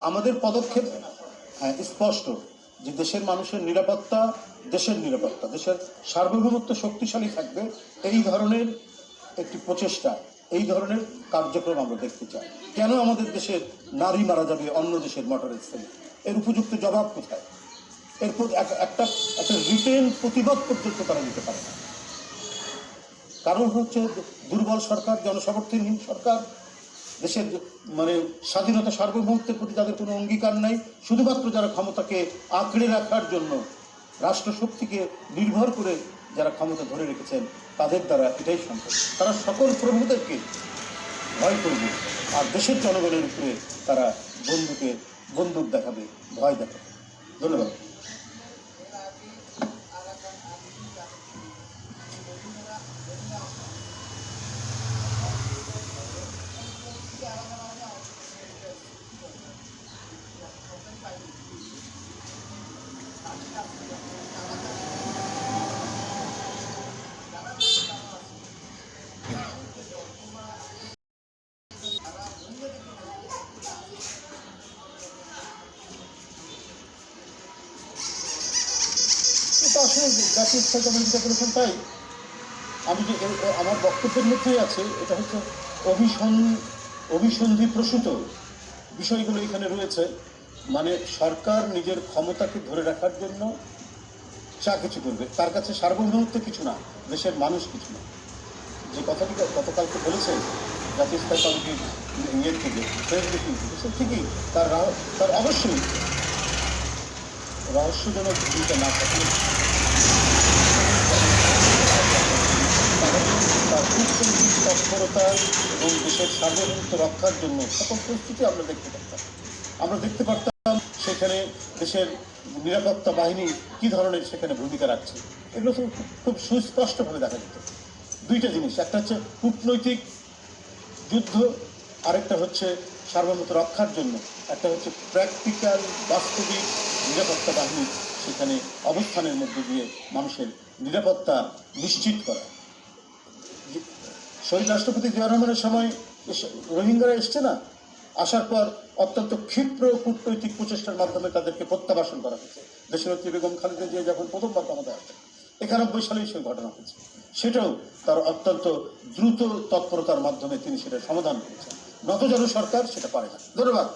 আমাদের পদক্ষেপ হ্যাঁ, স্পষ্ট যে দেশের মানুষের নিরাপত্তা দেশের নিরাপত্তা দেশের সার্বভৌমত্ব শক্তিশালী থাকবে এই ধরনের একটি প্রচেষ্টা এই ধরনের কার্যক্রম আমরা দেখতে চাই। কেন আমাদের দেশের নারী মারা যাবে অন্য দেশের মোটরের ছেলে এর উপযুক্ত জবাব কোথায়? এরপর এক- একটা একটা রিটেন প্রতিবাদ পর্যন্ত তারা দিতে পারে না। কারণ হচ্ছে দুর্বল সরকার জনসমর্থনহীন সরকার দেশের মানে স্বাধীনতা সার্বভৌমত্বের প্রতি তাদের কোনো অঙ্গীকার নাই, শুধুমাত্র যারা ক্ষমতাকে আঁকড়ে রাখার জন্য, রাষ্ট্রশক্তিকে নির্ভর করে যারা ক্ষমতা ধরে রেখেছেন, তাদের দ্বারা এটাই সম্ভব। তারা সকল প্রভুদেরকে ভয় করবে, আর দেশের জনগণের উপরে তারা বন্ধুকে বন্দুক দেখাবে, ভয় দেখাবে। ধন্যবাদ। এটা আসলে তাই। আমি যে আমার বক্তব্যের মধ্যেই আছে, এটা হচ্ছে অভিসন অভিসন্ধি প্রসূত বিষয়গুলো এখানে রয়েছে। মানে সরকার নিজের ক্ষমতাকে ধরে রাখার জন্য যা কিছু করবে, তার কাছে সার্বভৌমত্ব কিছু না, দেশের মানুষ কিছু না। যে কথাটি গতকালকে বলেছে জাতীয় স্থায়ী কমিটির ইয়ের থেকে থেকে, সে ঠিকই, তার তার অবশ্যই রহস্যজনক ভূমিকা না থাকলে তৎপরতা এবং দেশের সার্বভৌমত্ব রক্ষার জন্য সকল পরিস্থিতি আমরা দেখতে পারতাম আমরা দেখতে পারতাম সেখানে দেশের নিরাপত্তা বাহিনী কি ধরনের সেখানে ভূমিকা রাখছে। এগুলো তো খুব সুস্পষ্টভাবে দেখা যেত। দুইটা জিনিস, একটা হচ্ছে কূটনৈতিক যুদ্ধ, আরেকটা হচ্ছে সার্বভৌমত্ব রক্ষার জন্য। একটা হচ্ছে প্র্যাকটিক্যাল, বাস্তবিক নিরাপত্তা বাহিনী সেখানে অবস্থানের মধ্যে দিয়ে মানুষের নিরাপত্তা নিশ্চিত করা। শহীদ রাষ্ট্রপতি জিয়া রহমানের সময় রোহিঙ্গারা এসছে না? আসার পর অত্যন্ত ক্ষিপ্র কূটনৈতিক প্রচেষ্টার মাধ্যমে তাদেরকে প্রত্যাবাসন করা হয়েছে। দেশনেত্রী বেগম খালেদা জিয়া যখন প্রথমবার ক্ষমতায় আসেন, একানব্বই সালেই সেই ঘটনা হয়েছে সেটাও তার অত্যন্ত দ্রুত তৎপরতার মাধ্যমে তিনি সেটা সমাধান করেছেন। নতজন সরকার সেটা পারে না। ধন্যবাদ।